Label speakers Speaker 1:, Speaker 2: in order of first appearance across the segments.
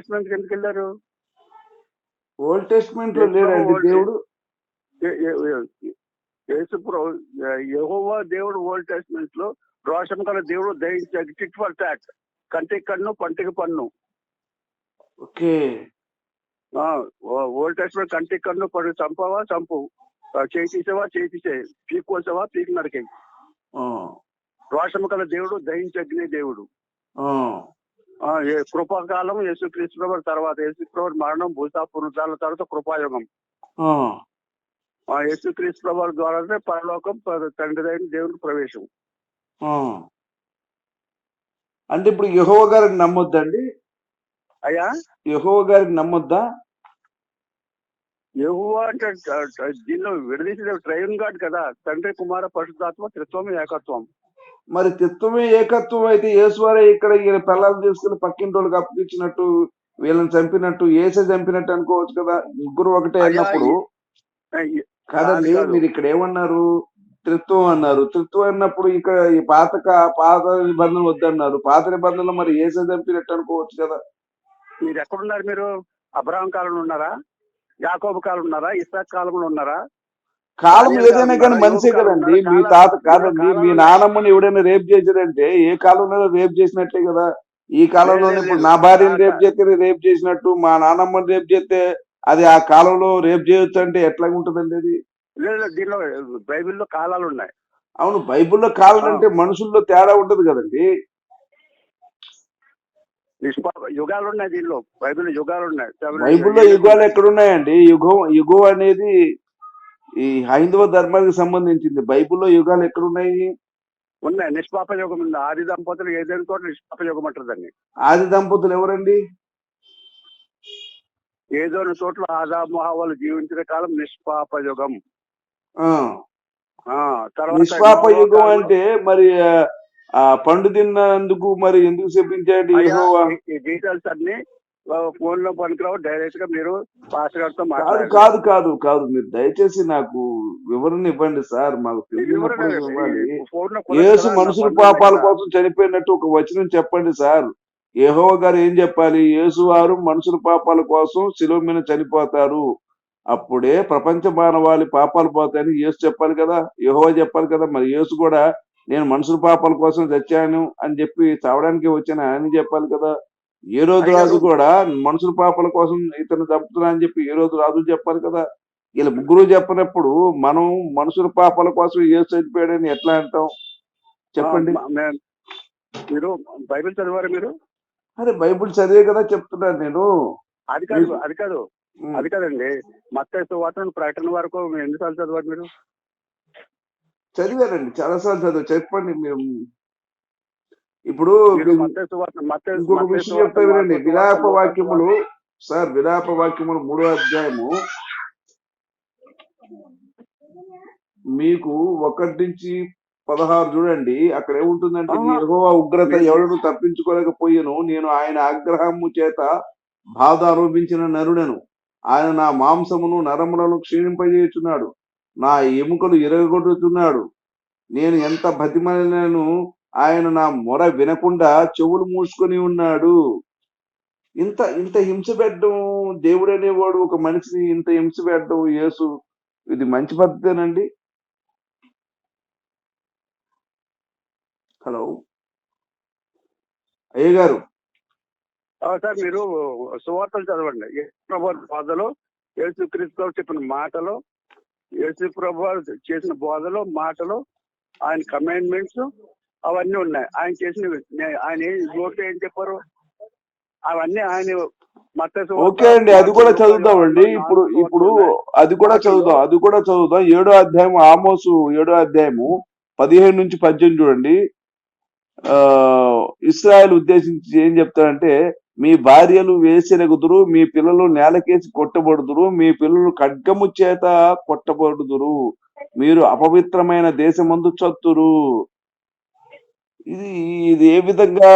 Speaker 1: Testament ఎందుకు వెళ్ళారు?
Speaker 2: Old టెస్ట్మెంట్లో లేడండి దేవుడు.
Speaker 1: యెహోవా దేవుడు ఓల్డ్ టెస్ట్మెంట్లో రోషం గల దేవుడు దయించాడు. టిట్ ఫర్ టాట్ కంటికి కన్ను పంటికి పన్ను.
Speaker 2: ఓకే.
Speaker 1: ఓల్డ్ టెస్ట్మెంట్ కంటికి కన్ను పడు చంపవా? చంపు. ఆ, చేయి తీసేవా? చేయి తీసే పీక్ కోసావా? పీక్ నరికే
Speaker 2: ఆ,
Speaker 1: రోషము గల దేవుడు దయించగ్నే దేవుడు. కృపాకాలం యేసుక్రీస్తు ప్రభు తర్వాత యేసు ప్రభు మరణం భూతా పునరుద్ధాల తర్వాత కృపాయుగం. యేసుక్రీస్తు ప్రభు ద్వారానే పరలోకం తండ్రి దేవుని ప్రవేశం.
Speaker 2: అంటే ఇప్పుడు యహోవ గారికి నమ్మొద్దండి?
Speaker 1: అయ్యా?
Speaker 2: యహోవ గారికి నమ్మొద్దా?
Speaker 1: యెహోవా అంటే దీనిలో విడదీసిన ట్రైన్ గాడ్ కదా తండ్రి కుమార పరిశుద్ధాత్మ త్రిత్వం ఏకత్వం.
Speaker 2: మరి తత్వమే ఏకత్వం అయితే యేసువారే ఇక్కడ ఈయన పిల్లలు తీసుకుని పక్కింటి వాళ్ళకి అప్పగించినట్టు వీళ్ళని చంపినట్టు ఏసే చంపినట్టు అనుకోవచ్చు కదా. ముగ్గురు ఒకటే అన్నప్పుడు. కాదండి
Speaker 1: కాదు.
Speaker 2: మీరు ఇక్కడ ఏమన్నారు? త్రిత్వం అన్నారు. త్రిత్వం అన్నప్పుడు ఇక్కడ ఈ పాత పాత నిబంధనలు వద్దన్నారు. పాత నిబంధనలు మరి ఏసే చంపినట్టు అనుకోవచ్చు కదా.
Speaker 1: మీరు ఎక్కడున్నారు మీరు? అబ్రహాం కాలంలో ఉన్నారా? యాకోబు కాలం ఉన్నారా? ఇస్సాక్ కాలంలో ఉన్నారా?
Speaker 2: కాలం ఏదైనా కానీ మనిషే కదండి. మీ తాత కాదండి మీ
Speaker 1: కాలంలో-
Speaker 2: నానమ్మని ఎవడైనా రేప్ చేశాడంటే ఏ కాలంలో రేప్ చేసినట్లే కదా? ఈ కాలంలోనే
Speaker 1: లేదు,
Speaker 2: ఇప్పుడు. నా భార్యని రేప్ చేస్తే రేప్ చేసినట్టు మా నానమ్మని రేప్ చేస్తే అది ఆ కాలంలో రేప్ చేయొచ్చు అంటే ఎట్లా ఉంటుందండి అది?
Speaker 1: దీనిలో బైబిల్లో కాలాలు ఉన్నాయి.
Speaker 2: అవును బైబిల్లో కాలం అంటే మనుషుల్లో తేడా ఉంటది కదండి.
Speaker 1: యుగాలు ఉన్నాయి దీనిలో. బైబిల్లో యుగాలు ఉన్నాయి.
Speaker 2: బైబిల్లో యుగాలు ఎక్కడున్నాయండి? యుగం యుగం అనేది ఈ హైందవ ధర్మానికి సంబంధించింది. బైబిల్లో యుగాలు ఎక్కడున్నాయి?
Speaker 1: ఉన్నాయి. నిష్పాప యుగం ఉంది. ఆది దంపతులు ఏదైనా కూడా నిష్పాప యుగం అంటారు దాన్ని.
Speaker 2: ఆది దంపతులు ఎవరండి?
Speaker 1: ఏదో చోట్ల ఆదామోహావాలు జీవించిన కాలం నిష్పాప యుగం.
Speaker 2: ఆ.
Speaker 1: ఆ తర్వాత
Speaker 2: నిష్పాప యుగం అంటే మరి పండు తిన్నందుకు మరి ఎందుకు చెప్పించాడు
Speaker 1: డీటెయిల్స్ అన్ని ఫోన్లో పనికిరావు డైరెక్ట్గా మీరు పాస్టర్ గారితో
Speaker 2: కాదు కాదు కాదు కాదు. మీరు దయచేసి నాకు వివరణ ఇవ్వండి సార్. మాకు యేసు మనుషుల పాపాల. కోసం చనిపోయినట్టు ఒక వచనం చెప్పండి సార్. యెహోవా గారు ఏం చెప్పాలి? యేసు వారు మనుషుల పాపాల కోసం శిలువ మీద చనిపోతారు. అప్పుడే ప్రపంచ మానవాళి పాపాలు పోతాయని యేసు చెప్పాలి కదా? యెహోవా చెప్పాలి కదా? మరి యేసు కూడా నేను మనుషుల పాపాల కోసం చచ్చాను అని చెప్పి చావడానికి వచ్చాను అని చెప్పాలి కదా? ఏ రోజు రాజు కూడా మనుషుల పాపాల కోసం ఇతను చంపుతున్నా అని చెప్పి ఏ రోజు రాజు చెప్పాలి కదా. వీళ్ళ ముగ్గురు చెప్పినప్పుడు మనం మనుషుల పాపాల కోసం యేసు చనిపోయాడని ఎట్లా అంటాం? చెప్పండి.
Speaker 1: మీరు బైబిల్ చదివారు మీరు?
Speaker 2: అరే బైబిల్ చదివే కదా చెప్తున్నాను నేను.
Speaker 1: అది కాదు అది కాదు. అది కాదండి. మత్త వార్తను ప్రకటన వరకు ఎన్నిసార్లు చదివారు మీరు?
Speaker 2: చదివారండి చాలాసార్లు చదివా చెప్పండి మీరు. ఇప్పుడు ఇంకొక విషయం చెప్తా వినండి. విలాప వాక్యములు సార్ విలాప వాక్యములు మూడో అధ్యాయము. మీకు ఒకటి నుంచి పదహారు చూడండి. అక్కడ ఏముంటుందంటే. యెహోవా ఉగ్రత ఎవడు తప్పించుకోలేకపోయాను. నేను ఆయన ఆగ్రహము చేత బాధ అనుభవించిన నరుడను. ఆయన నా మాంసమును నరములను క్షీణింపజేయుచున్నాడు. నా ఎముకలు ఇరగొట్టుచున్నాడు నేను ఎంత బతిమలను ఆయన నా మొర వినకుండా చెవులు మూసుకొని ఉన్నాడు. ఇంత ఇంత హింస పెట్టడం దేవుడు అనేవాడు ఒక మనిషిని ఇంత హింస పెట్టడం యేసు ఇది మంచి పద్ధతేనండి? హలో? అయ్య గారు.
Speaker 1: సార్ మీరు సువార్తలు చదవండి. యేసు ప్రభు బోధలో యేసు క్రీస్తు చెప్పిన మాటలు యేసు ప్రభు చేసిన బోధలో మాటలు ఆయన కమాండ్మెంట్స్ అవన్నీ ఉన్నాయి. ఆయన చేసిన ఆయన నోట్లో ఏం చెప్పారు? అవన్నీ ఆయన
Speaker 2: ఓకే అండి. అది కూడా చదువుదామండి ఇప్పుడు ఇప్పుడు అది కూడా చదువుదాం. అది కూడా చదువుదాం. ఏడో అధ్యాయం ఆమోసు ఏడో అధ్యాయము పదిహేను నుంచి పద్దెనిమిది చూడండి. ఆ ఇస్రాయల్ ఉద్దేశించి ఏం చెప్తారంటే మీ భార్యలు వేసిరగుదురు మీ పిల్లలు నేలకేసి కొట్టబడుదురు మీ పిల్లలు ఖడ్గము చేత కొట్టబడుదురు. మీరు అపవిత్రమైన దేశమందు చత్తురు. ఇది ఇది ఏ విధంగా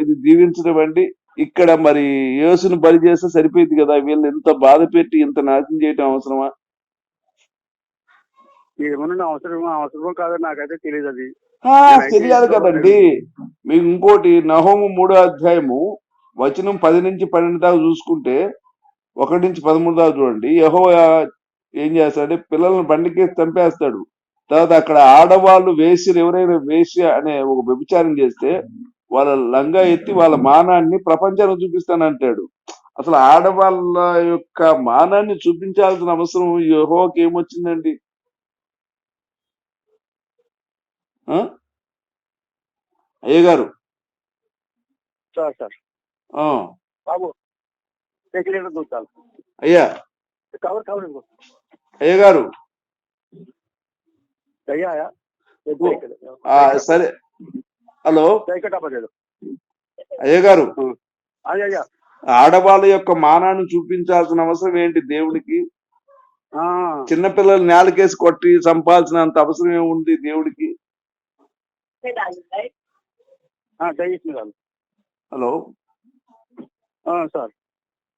Speaker 2: ఇది దీవించడం అండి? ఇక్కడ మరి యేసుని బలి చేస్తే సరిపోయింది కదా? వీళ్ళు ఎంత బాధ పెట్టి ఇంత నాశనం చేయడం అవసరమా?
Speaker 1: ఏమన్నా అవసరం అవసరం కాదో నాకైతే తెలియదు అది.
Speaker 2: తెలియాలి కదండి. మీకు ఇంకోటి నహోము మూడో అధ్యాయము వచనం పది నుంచి పన్నెండు దాకా చూసుకుంటే ఒకటి నుంచి పదమూడు దాకా చూడండి. యహో ఏం చేస్తాడంటే పిల్లల్ని బండికేసి చంపేస్తాడు. తర్వాత అక్కడ ఆడవాళ్ళు వేసి ఎవరైనా వేసి అనే ఒక వ్యభిచారం చేస్తే వాళ్ళ లంగా ఎత్తి వాళ్ళ మానాన్ని ప్రపంచానికి చూపిస్తానంటాడు. అసలు ఆడవాళ్ళ యొక్క మానాన్ని చూపించాల్సిన అవసరం యెహోవాకి ఏమొచ్చిందండి? అయ్య గారు
Speaker 1: సార్ సార్.
Speaker 2: ఆ,
Speaker 1: బాబు
Speaker 2: అయ్యా. అయ్య గారు సరే హలో అయ్య గారు ఆడవాళ్ళ యొక్క మానాన్ని చూపించాల్సిన అవసరం ఏంటి దేవుడికి? చిన్నపిల్లలు నేలకేసి కొట్టి చంపాల్సినంత అవసరం ఏముంది దేవుడికి? హలో.
Speaker 1: ఆ, సార్.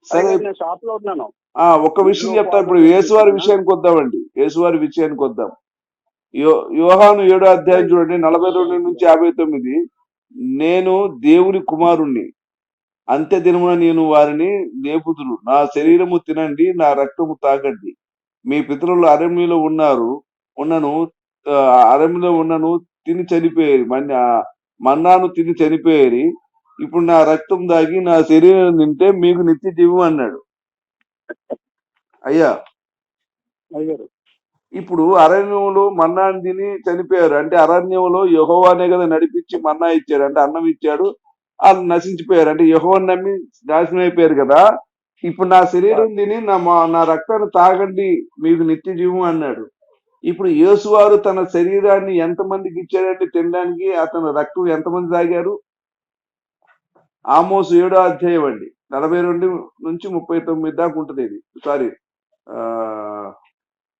Speaker 2: సరే.
Speaker 1: షాప్లో ఉన్నాను.
Speaker 2: ఆ ఒక్క విషయం చెప్తా ఇప్పుడు యేసువారి విషయానికి వద్దామండి. యేసువారి విషయానికి వద్దాం. యోహాను ఏడో అధ్యాయం చూడండి నలభై రెండు నుంచి యాభై తొమ్మిది. నేను దేవుని కుమారుణ్ణి అంత్య దినమున నేను వారిని లేపుదును నా శరీరము తినండి నా రక్తము తాగండి. మీ పితరులు అరణ్యంలో ఉన్నారు ఉన్నను ఆ, అరణ్యంలో ఉన్నను తిని చనిపోయేది మన్న మన్నాను తిని చనిపోయేది ఇప్పుడు నా రక్తం దాగి నా శరీరం తింటే మీకు నిత్య జీవం అన్నాడు. అయ్యా.
Speaker 1: అయ్యారు
Speaker 2: ఇప్పుడు అరణ్యంలో మన్నాను తిని చనిపోయారు. అంటే అరణ్యంలో యహోవానే కదా నడిపించి మన్నా ఇచ్చాడు. అంటే అన్నం ఇచ్చాడు. వాళ్ళు నశించిపోయారు. అంటే యహోవాని నమ్మి నాశనం అయిపోయారు కదా. ఇప్పుడు నా శరీరం తిని నా నా రక్తాన్ని తాగండి. మీకు నిత్య జీవం అన్నాడు. ఇప్పుడు యేసువారు తన శరీరాన్ని ఎంతమందికి ఇచ్చాడంటే తినడానికి అతని రక్తం ఎంతమంది తాగారు? ఆమోసు ఏడో అధ్యాయం అండి. నలభై రెండు నుంచి ముప్పై తొమ్మిది దాకా ఉంటుంది ఇది. సారీ ఆ,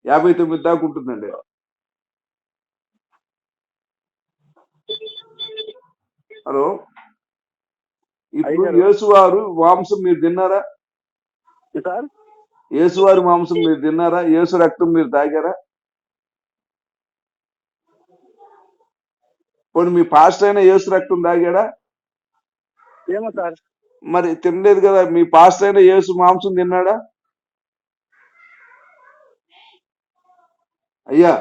Speaker 2: యాభై తొమ్మిది దాకా ఉంటుందండి. హలో? ఇప్పుడు. యేసువారు మాంసం మీరు తిన్నారా?
Speaker 1: సార్?
Speaker 2: యేసువారి మాంసం మీరు తిన్నారా? యేసు రక్తం మీరు తాగారా? పోనీ మీ పాస్టర్ అయినా యేసు రక్తం తాగాడా?
Speaker 1: ఏమో సార్.
Speaker 2: మరి తినలేదు కదా మీ పాస్టర్ అయినా యేసు మాంసం తిన్నాడా? అయ్యా.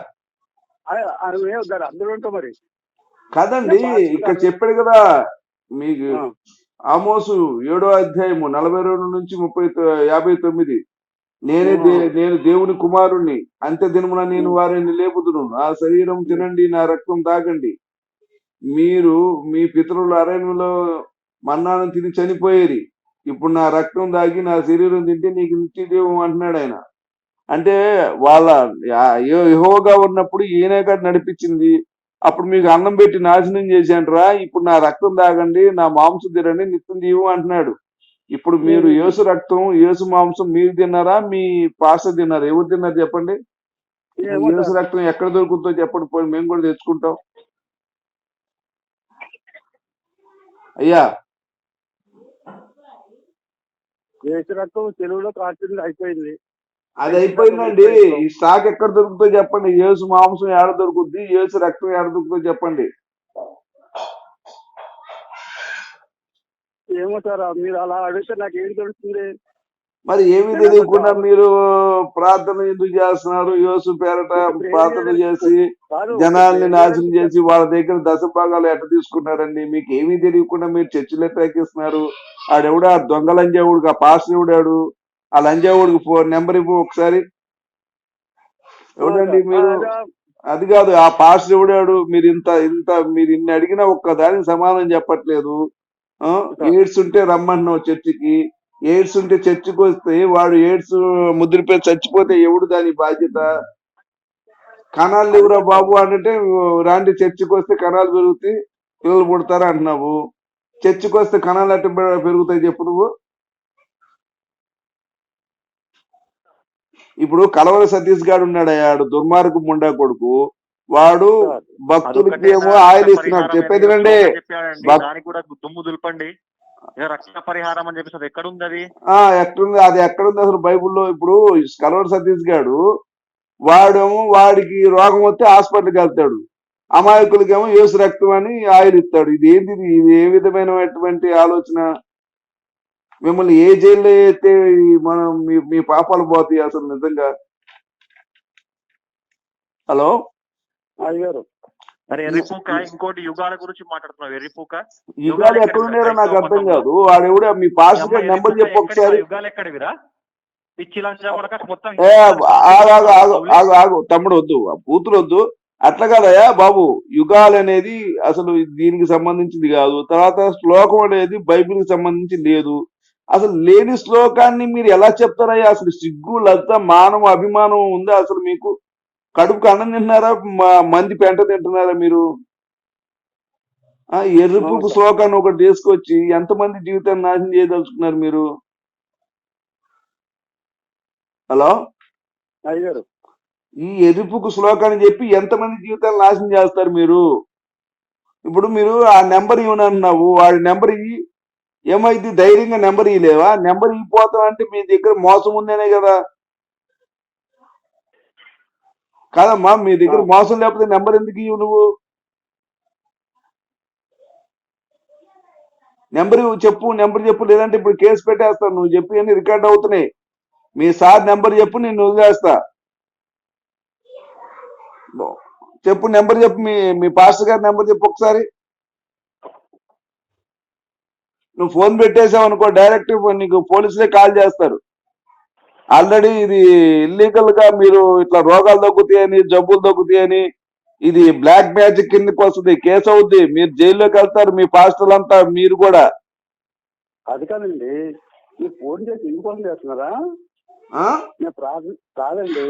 Speaker 1: ఉంటాం మరి.
Speaker 2: కాదండి ఇక్కడ చెప్పాడు కదా మీకు ఆమోసు ఏడో అధ్యాయము నలభై రెండు నుంచి ముప్పై యాభై తొమ్మిది. నేనే నేను దేవుని కుమారుణ్ణి అంత్య దినమున నేను వారిని లేపుదును. నా శరీరం తినండి నా రక్తం తాగండి. మీరు మీ పితరుల అరణ్యంలో మన్నాను తిని చనిపోయేది. ఇప్పుడు నా రక్తం తాగి నా శరీరం తింటే నీకు నిత్య జీవం అంటున్నాడు ఆయన. అంటే వాళ్ళ యహోగా ఉన్నప్పుడు ఈయనే కదా నడిపించింది. అప్పుడు మీకు అన్నం పెట్టి నాశనం చేశాంట్రా ఇప్పుడు నా రక్తం తాగండి నా మాంసం తినండి నిత్యం జీవం అంటున్నాడు. ఇప్పుడు మీరు యేసు రక్తం యేసు మాంసం మీరు తిన్నారా మీ పాస తిన్నారా ఎవరు తిన్నారు చెప్పండి? యేసు
Speaker 1: సార్.
Speaker 2: రక్తం ఎక్కడ దొరుకుతుందో చెప్పండి పోయి మేము కూడా తెచ్చుకుంటాం. అయ్యా.
Speaker 1: వేసి రక్తం తెలుగులో కార్టూన్ అయిపోయింది.
Speaker 2: అది అయిపోయిందండి. ఈ స్టాక్ ఎక్కడ దొరుకుతుందో చెప్పండి. యేసు మాంసం ఏడ దొరుకుద్ది? యేసు రక్తం ఏడ దొరుకుతుందో చెప్పండి.
Speaker 1: ఏమో సార్ మీరు అలా అడిగితే నాకు ఏం తెలుస్తుంది?
Speaker 2: మరి ఏమీ తెలియకుండా మీరు ప్రార్థన ఎందుకు చేస్తున్నారు? యేసు పేరట ప్రార్థన చేసి జనాల్ని నాశనం చేసి వాళ్ళ దగ్గర దశ భాగాలు ఎట్ట తీసుకున్నారండి? మీకు ఏమీ తెలియకుండా మీరు చర్చిలు ఎట్టాకిస్తున్నారు ఆడెవడా? ఆ దొంగ లంజావుడికి ఆ పాస్టర్ ఎవడాడు ఆ లంజావుడికి ఫోన్ నెంబర్ ఇవ్వు ఒకసారి. ఎవడండి మీరు? అది కాదు ఆ పాస్టర్ ఎవడాడు? మీరు ఇంత ఇంత మీరు ఇన్ని అడిగినా ఒక్క దానికి సమాధానం చెప్పట్లేదు. ఎయిడ్స్ ఉంటే రమ్మన్నావు చర్చికి. ఎయిడ్స్ ఉంటే చర్చికి వస్తే వాడు ఎయిడ్స్ ముద్రపై చచ్చిపోతే ఎవడు దాని బాధ్యత? కణాలు లేవురా బాబు అంటే రాండి చర్చికి వస్తే కణాలు పెరుగుతాయి పిల్లలు పుడతారా అంటున్నావు. చర్చికి వస్తే కణాలు అట్ట పెరుగుతాయి చెప్పు నువ్వు. ఇప్పుడు కలవర సతీష్ గారు ఉన్నాడు ఆడు దుర్మార్గు ముండా కొడుకు. వాడు భక్తులకి ఏమో ఆయిల్ ఇస్తున్నాడు చెప్పేది
Speaker 3: దానికి కూడా దుమ్ము దులపండి. రక్షణ పరిహారం అని చెప్పేసి అది ఎక్కడ ఉంది అది?
Speaker 2: ఆ ఎక్కడుంది? అది ఎక్కడుంది అసలు బైబిల్లో? ఇప్పుడు కలవర సతీష్ గాడు వాడేమో వాడికి రోగం వస్తే హాస్పిటల్కి వెళ్తాడు. అమాయకులకేమో యేసు రక్తం అని ఆయిల్ ఇస్తాడు ఇది ఏంది ఇది? ఇది ఏ విధమైనటువంటి ఆలోచన? మిమ్మల్ని ఏ జైల్లో అయితే మనం మీ మీ పాపాలు పోతాయి అసలు నిజంగా? హలో?
Speaker 3: మరి ఎర్రిపూక ఇంకోటి యుగాల గురించి మాట్లాడుతున్నావు ఎర్రిపూక?
Speaker 2: యుగాలు ఎక్కడున్నారో నాకు అర్థం కాదు. వాడెవడు మీ గారి నెంబర్ చెప్పు ఒకసారి.
Speaker 3: యుగాలు ఎక్కడివిరా?
Speaker 2: ఆగు ఆగు తమ్ముడు వద్దు ఆ కూతురు వద్దు. అట్లా కాదయా బాబు. యుగాలు అనేది అసలు దీనికి సంబంధించింది కాదు. తర్వాత శ్లోకం అనేది బైబిల్కి సంబంధించి లేదు. అసలు లేని శ్లోకాన్ని మీరు ఎలా చెప్తారయ్యా? అసలు సిగ్గు లజ్జ మానవ అభిమానం ఉందా అసలు మీకు? కడుపుకు అన్నం తింటున్నారా? మ- మంది పెంట తింటున్నారా మీరు? ఆ ఎర్రపుకు శ్లోకాన్ని ఒకటి తీసుకొచ్చి ఎంతమంది జీవితాన్ని నాశనం చేయదలుచుకున్నారు మీరు? హలో?
Speaker 1: అయ్యారు
Speaker 2: ఈ ఎరుపుకు శ్లోకాన్ని చెప్పి ఎంతమంది జీవితాలు నాశనం చేస్తారు మీరు? ఇప్పుడు మీరు ఆ నెంబర్ ఇవ్వను అన్నావు వాడి నెంబర్ ఇవి ఏమైంది? ధైర్యంగా నెంబర్ ఇవ్వలేవా నెంబర్ ఇవ్వపోతాం అంటే మీ దగ్గర మోసం ఉందనే కదా? కాదమ్మా మీ దగ్గర మోసం లేకపోతే నెంబర్ ఎందుకు ఇవ్వు నువ్వు? నెంబర్ ఇవ్వు, చెప్పు నెంబర్ చెప్పు లేదంటే ఇప్పుడు కేసు పెట్టేస్తాను నువ్వు చెప్పి అన్ని రికార్డ్ అవుతున్నాయి. మీ సార్ నెంబర్ చెప్పు నేను వదిలేస్తా. చెప్పు నెంబర్ చెప్పు మీ మీ పాస్టర్ గారి నెంబర్ చెప్పు ఒకసారి. నువ్వు ఫోన్ పెట్టేసావు అనుకో డైరెక్ట్ నీకు పోలీసులే కాల్ చేస్తారు. ఆల్రెడీ ఇది ఇల్లీగల్గా మీరు ఇట్లా రోగాలు తగ్గుతాయని జబ్బులు తగ్గుతాయని ఇది బ్లాక్ మ్యాజిక్ కిందకి వస్తుంది కేసు అవుద్ది మీరు జైల్లోకి వెళ్తారు మీ పాస్టర్లు అంతా మీరు కూడా.
Speaker 1: అది కాదండి ఈ ఫోన్ చేసి ఎందుకోసం చేస్తున్నారా? నేను కాదండి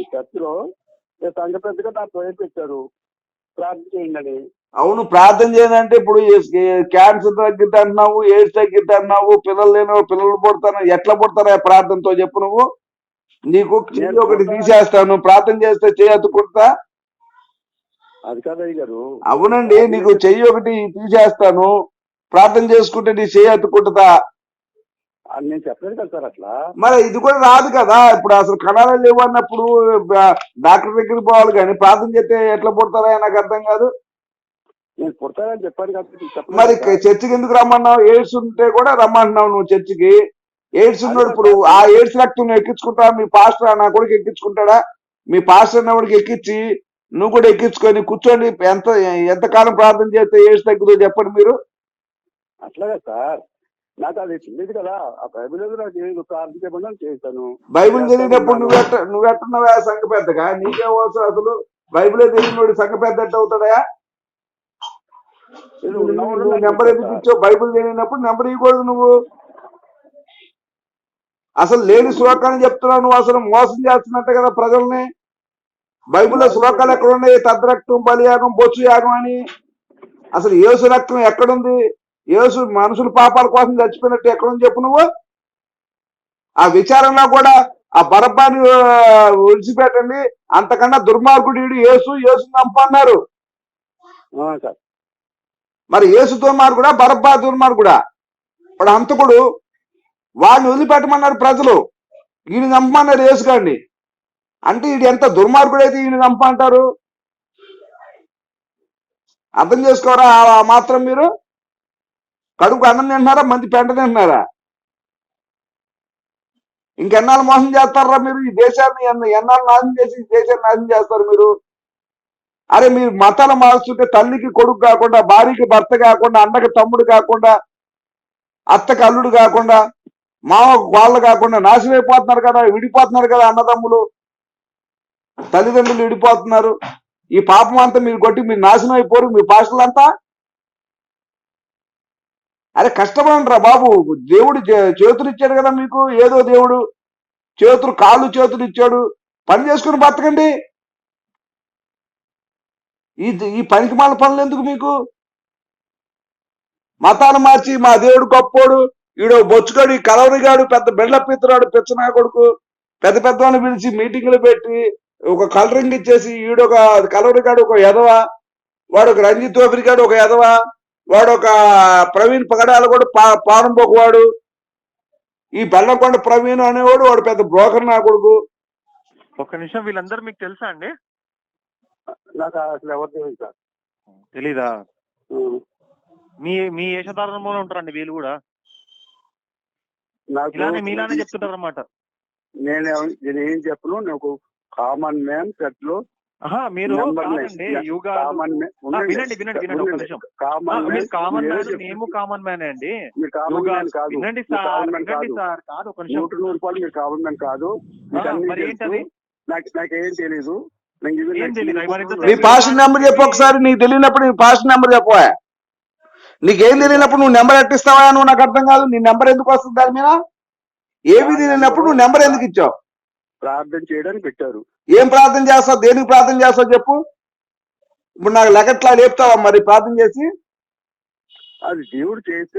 Speaker 1: ఈ చర్చిలో సంఘ పెద్దగా నా పేరు పెట్టారు. ప్రార్థన చేయండి
Speaker 2: అవును ప్రార్థన చేయాలంటే ఇప్పుడు క్యాన్సర్ తగ్గిద్ది అంటున్నావు ఎయిడ్స్ తగ్గిద్ది అంటున్నావు పిల్లలు లేని పిల్లలు పుడతాను ఎట్లా పుడతారా ప్రార్థనతో చెప్పు నువ్వు. నీకు చెయ్యి ఒకటి తీసేస్తాను ప్రార్థన చేస్తే చెయ్యి అతుకుంటా
Speaker 1: అది కాదయ్య గారు.
Speaker 2: అవునండి నీకు చెయ్యి ఒకటి తీసేస్తాను ప్రార్థన చేసుకుంటే నీ చెయ్యి అతుకుంటుందా
Speaker 1: నేను చెప్పలేదు కదా సార్ అట్లా.
Speaker 2: మరి ఇది కూడా రాదు కదా ఇప్పుడు అసలు కణాలు లేవు అన్నప్పుడు బ- డాక్టర్ దగ్గరికి పోవాలి కానీ ప్రార్థన చేస్తే ఎట్లా పుడతారా నాకు అర్థం కాదు.
Speaker 1: నేను పుడతానని చెప్పాను కాబట్టి
Speaker 2: మరి. చర్చికి ఎందుకు రమ్మన్నావు? ఎయిడ్స్ ఉంటే కూడా రమ్మంటున్నావు నువ్వు చర్చికి. ఎయిడ్స్ ఉన్నాడు ఇప్పుడు ఆ ఎయిడ్స్ రక్తం నువ్వు ఎక్కించుకుంటా మీ పాస్టర్ నా కొడుకు ఎక్కించుకుంటాడా? మీ పాస్టర్ అన్నవాడికి ఎక్కించి నువ్వు కూడా ఎక్కించుకొని కూర్చోండి ఎంత ఎంతకాలం ప్రార్థన చేస్తే ఎయిడ్స్ తగ్గుతుందో చెప్పండి మీరు.
Speaker 1: అట్లాగే సార్. నాకు అది తెలియదు కదా. ఆ బైబిల్ ఏదో నాకు తెలియదు. ప్రార్థన చేయమని చేశాను.
Speaker 2: బైబిల్ తెలియనప్పుడు నువ్వెట్ట నువ్వెట్టున్నావా సంఘ పెద్దగా? నీకే అవసరం అసలు? బైబిలే తెలియనోడు సంఘ పెద్ద అవుతాడా నువ్వు నెంబర్ ఎందుకు. ఇచ్చావు? బైబిల్ తెలియనప్పుడు నెంబర్ ఇవ్వకూడదు నువ్వు. అసలు లేని శ్లోకాన్ని చెప్తున్నావు నువ్వు అసలు మోసం చేస్తున్నట్టే కదా ప్రజల్ని. బైబిల్లో శ్లోకాలు ఎక్కడ ఉన్నాయి? తద్రక్తం బలియాగం బొచ్చు యాగం అని. అసలు యేసు రక్తం ఎక్కడుంది? యేసు మనుషుల పాపాల కోసం చచ్చిపోయినట్టు ఎక్కడుంది చెప్పు నువ్వు. ఆ విచారంలో కూడా ఆ బరబ్బాని విడిచిపెట్టండి అంతకన్నా దుర్మార్గుడు యేసు యేసు చంపన్నారు
Speaker 1: సార్?
Speaker 2: మరి యేసు దుర్మార్గుడా బరబ్బా దుర్మార్గుడా ఇప్పుడు హంతకుడు వాడిని వదిలిపెట్టమన్నారు ప్రజలు. ఈయన చంపమన్నారు యేసుగాడిని అంటే ఈడు ఎంత దుర్మార్గుడైతే ఈయన చంపంటారు అర్థం చేసుకోరా? మాత్రం మీరు? కడుపు అన్నం తింటున్నారా? మంది పెంట తింటున్నారా? ఇంకెన్నాళ్ళు మోసం చేస్తారా మీరు? ఈ దేశాన్ని ఎన్నాళ్ళు నాశనం చేసి ఈ దేశాన్ని నాశనం చేస్తారు మీరు? అరే మీరు మతాలు మార్చుంటే తల్లికి కొడుకు కాకుండా భార్యకి భర్త కాకుండా అన్నకి తమ్ముడు కాకుండా అత్తకి అల్లుడు కాకుండా మామ వాళ్ళు కాకుండా నాశనం అయిపోతున్నారు కదా విడిపోతున్నారు కదా అన్నదమ్ములు. తల్లిదండ్రులు విడిపోతున్నారు. ఈ పాపం అంతా మీరు కొట్టి మీరు నాశనం అయిపోరు మీ పాస్టర్లంతా. అరే కష్టపడండి రా బాబు. దేవుడు చే- చేతులు ఇచ్చాడు కదా మీకు ఏదో దేవుడు. చేతులు కాళ్ళు చేతులు ఇచ్చాడు. పని చేసుకుని బతకండి. ఈ ఈ పనికి మాల పనులు ఎందుకు మీకు? మతాన్ని మార్చి మా దేవుడు గొప్పోడు ఈడో బొచ్చుగాడు ఈ కలవరిగాడు పెద్ద బెండ్ల పిత్తరాడు పిచ్చనా కొడుకు పెద్ద పెద్ద పిలిచి మీటింగ్లు పెట్టి ఒక కలరింగ్ ఇచ్చేసి ఈడొక కలవరిగాడు ఒక ఎదవ వాడు ఒక రంజిత్ గాడు ఒక ఎదవ వాడు ఒక ప్రవీణ్ పగడాలు కూడా పా పారంపోకువాడు ఈ బెల్లంకొండ ప్రవీణ్ అనేవాడు వాడు పెద్ద బ్రోకర్ నా కొడుకు.
Speaker 3: ఒక నిమిషం వీళ్ళందరూ మీకు తెలుసా అండి?
Speaker 1: నాకు అసలు ఎవరు తెలియదు సార్.
Speaker 3: తెలీదా. మీ మీ వేషధారణలో ఉంటారండి వీళ్ళు కూడా.
Speaker 1: నాకు
Speaker 3: ఇలానే మీలానే చెప్తుంటారు అనమాట
Speaker 1: నేను ఏం- నేను ఏం చెప్పను నాకు కామన్ మ్యాన్
Speaker 3: ఆహా మీరు కాదండి. యుగా
Speaker 1: కామన్
Speaker 3: ఆ, వినండి వినండి వినండి ఒక నిమిషం. ఆ,
Speaker 1: కామన్
Speaker 3: మీరు కామన్ మ్యాన్ మేము కామన్ మ్యాన్ అండి. యుగా వినండి సార్ వినండి
Speaker 1: కాదు.
Speaker 3: సార్ కాదు ఒక నిమిషం.
Speaker 1: నూట నూరు రూపాయలు మీరు కామన్ మ్యాన్ కాదు. మీకు
Speaker 3: ఆ,
Speaker 1: అన్నీ
Speaker 3: మరి
Speaker 1: తెలుసు.
Speaker 3: ఏంటది?
Speaker 1: నాకు నాకేం తెలీదు.
Speaker 2: నీ పాస్టర్ నెంబర్ చెప్పు ఒకసారి నీకు తెలియనప్పుడు నీ పాస్టర్ నెంబర్ చెప్పవా నీకేం తెలియనప్పుడు నువ్వు నెంబర్ ఎట్టిస్తావా నువ్వు నాకు అర్థం కాదు నీ నెంబర్ ఎందుకు వస్తుంది దాని మీద? ఏమీ తెలియనప్పుడు నువ్వు నెంబర్ ఎందుకు ఇచ్చావు?
Speaker 1: ప్రార్థన చేయడానికి పెట్టారు.
Speaker 2: ఏం ప్రార్థన చేస్తావు దేనికి ప్రార్థన చేస్తావు చెప్పు. ఇప్పుడు నాకు లెక్కట్లా లేపుతావా మరి ప్రార్థన చేసి?
Speaker 1: అది దేవుడు చేస్తే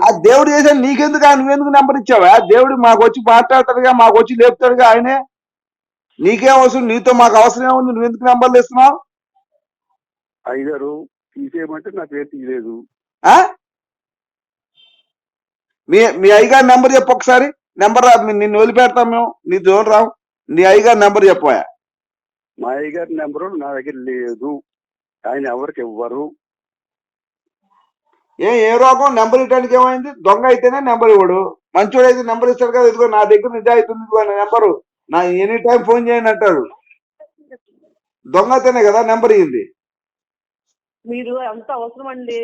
Speaker 2: ఆ దేవుడు చేసాడు నీకెందుకు? ఆ నువ్వెందుకు నెంబర్ ఇచ్చావా? దేవుడు మాకు వచ్చి మాట్లాడతాడుగా మాకు వచ్చి లేపుతాడుగా ఆయనే. నీకేం అవసరం? నీతో మాకు అవసరం ఏముంది నువ్వెందుకు నెంబర్లు ఇస్తున్నావు
Speaker 1: ఐదారు తీసేయమంటే నాకు ఏం తీయలేదు.
Speaker 2: ఆ? మీ మీ అయ్యగారి నెంబర్ చెప్పు ఒకసారి. నెంబర్ రా నిన్ను వదిలిపెడతాం మేము. నీ జోన్ రావు. నీ అయ్యగారి నెంబర్ చెప్పా.
Speaker 1: మా అయ్య గారి నెంబరు నా దగ్గర లేదు. ఆయన ఎవరికి ఇవ్వరు.
Speaker 2: ఏ ఏ రోగం? నెంబర్ ఇవ్వడానికి ఏమైంది? దొంగ అయితేనే నెంబర్ ఇవ్వడు. మంచోడు అయితే నెంబర్ ఇస్తాడు కదా ఇదిగో నా దగ్గర నిజాయితీ ఇదిగో నా నెంబరు. నా ఎనీ టైం ఫోన్ చేయండి అంటాడు. దొంగ అయితేనే కదా నెంబర్ ఇయ్యింది.
Speaker 4: మీరు అంత అవసరం అండి.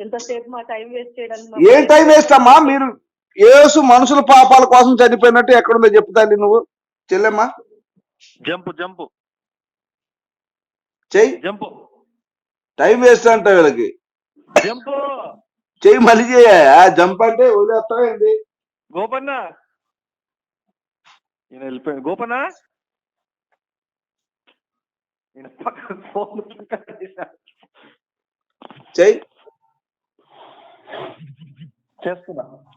Speaker 4: ఎంతసేపు మా టైం వేస్ట్ చేయడానికి
Speaker 2: ఏం టైం వేస్ట్ అమ్మా? మీరు యేసు మనుషుల పాపాల కోసం చనిపోయినట్టు ఎక్కడుందో చెప్తాండి నువ్వు. చెల్లెమ్మా.
Speaker 3: Jump jump.
Speaker 2: చెయ్యి.
Speaker 3: జంపు.
Speaker 2: టైం వేస్ట్ అంట వీళ్ళకి.
Speaker 3: జంపు.
Speaker 2: చెయ్యి మళ్ళీ చేయ జంప్ అంటే వదిలేస్తావా ఏంటి
Speaker 3: గోపన్న. ఈయన వెళ్ళిపోయాడు. గోపన్న ఈయన పక్కన ఫోన్ చేస్తున్నా.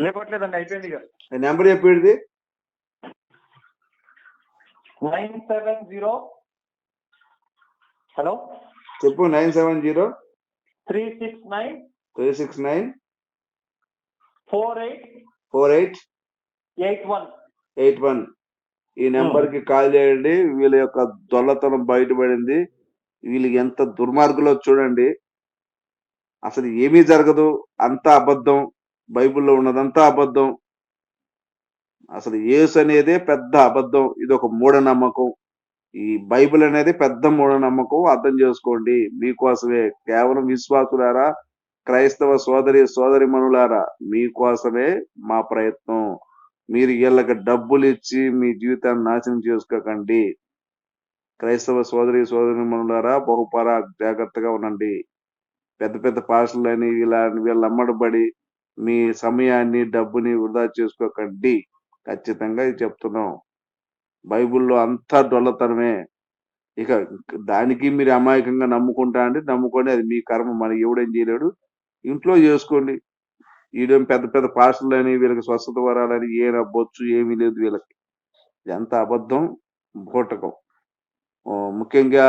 Speaker 3: లేపట్లేదండి అయిపోయింది ఇక.
Speaker 2: నెంబర్ చెప్పేది
Speaker 3: నైన్ సెవెన్ జీరో. హలో?
Speaker 2: చెప్పు nine seven zero.
Speaker 3: Three six nine.
Speaker 2: Three six nine.
Speaker 3: Four eight.
Speaker 2: Four eight.
Speaker 3: Eight one.
Speaker 2: Eight one. ఈ నెంబర్కి కాల్ చేయండి వీళ్ళ యొక్క దొల్లతనం బయటపడింది. వీళ్ళు ఎంత దుర్మార్గులో చూడండి. అసలు ఏమీ జరగదు అంతా అబద్ధం. బైబిల్లో ఉన్నదంతా అబద్ధం. అసలు యేసు అనేదే పెద్ద అబద్ధం. ఇది ఒక మూఢనమ్మకం. ఈ బైబిల్ అనేది పెద్ద మూఢనమ్మకం. అర్థం చేసుకోండి. మీకోసమే కేవలం విశ్వాసులారా క్రైస్తవ సోదరి సోదరి మనులారా మీకోసమే మా ప్రయత్నం. మీరు వీళ్ళకి డబ్బులు ఇచ్చి మీ జీవితాన్ని నాశనం చేసుకోకండి. క్రైస్తవ సోదరి సోదరి మనులారా బహుపరా జాగ్రత్తగా ఉండండి. పెద్ద పెద్ద పాస్టర్లని ఇలా వీళ్ళ అమ్మడబడి మీ సమయాన్ని డబ్బుని వృధా చేసుకోకండి. ఖచ్చితంగా ఇది చెప్తున్నాం. బైబిల్లో అంతా డొల్లతనమే ఇక దానికి మీరు అమాయకంగా నమ్ముకుంటా అంటే నమ్ముకోండి అది మీ కర్మ మనకి ఎవడేం చేయలేడు. ఇంట్లో చేసుకోండి. వీడేం పెద్ద పెద్ద పాస్టర్లని వీళ్ళకి స్వస్థత వరాలని ఏ బొచ్చు ఏమీ లేదు వీళ్ళకి. ఇదంతా అబద్ధం బూటకం ముఖ్యంగా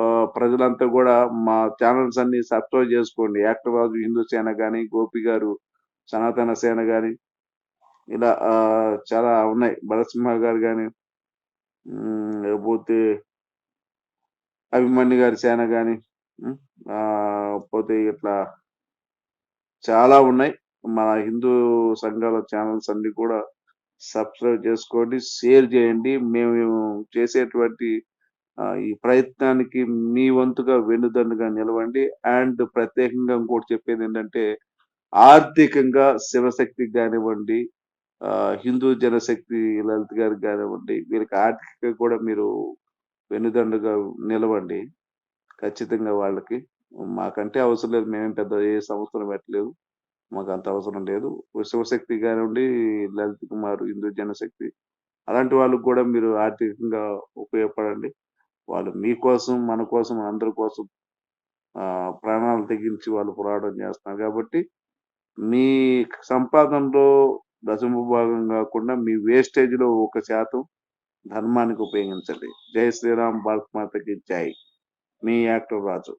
Speaker 2: ఆ, ప్రజలంతా కూడా మా ఛానల్స్ అన్ని సబ్స్క్రైబ్ చేసుకోండి. యాక్టివ్ హిందూ సేన కానీ గోపి గారు సనాతన సేన కానీ ఇలా చాలా ఉన్నాయి. భరసింహ గారు కానీ లేకపోతే అభిమన్యు గారి సేన కానీ పోతే ఇట్లా చాలా ఉన్నాయి. మన హిందూ సంఘాల ఛానల్స్ అన్ని కూడా సబ్స్క్రైబ్ చేసుకోండి షేర్ చేయండి. మేము చేసేటువంటి ఈ ప్రయత్నానికి మీ వంతుగా వెన్నుదన్నుగా నిలవండి. అండ్ ప్రత్యేకంగా ఇంకోటి చెప్పేది ఏంటంటే ఆర్థికంగా శివశక్తికి కానివ్వండి హిందూ జనశక్తి లలిత్ గారికి కానివ్వండి వీరికి ఆర్థికంగా కూడా మీరు వెన్నుదండుగా నిలవండి. ఖచ్చితంగా వాళ్ళకి మాకంటే అవసరం లేదు. మేమేం పెద్ద ఏ సంస్థలు పెట్టలేదు. మాకు అంత అవసరం లేదు. శివశక్తి కానివ్వండి లలిత్ కుమార్ హిందూ జనశక్తి అలాంటి వాళ్ళకు కూడా మీరు ఆర్థికంగా ఉపయోగపడండి. వాళ్ళు మీకోసం మన కోసం అందరి కోసం ప్రాణాలు తెగించి వాళ్ళు పోరాటం చేస్తున్నారు. కాబట్టి మీ సంపాదనలో దశమ భాగం కాకుండా మీ వేస్టేజ్లో ఒక శాతం ధర్మానికి ఉపయోగించండి. జై శ్రీరామ్ భారత్ మాతకి జై. మీ యాక్టర్ రాజు.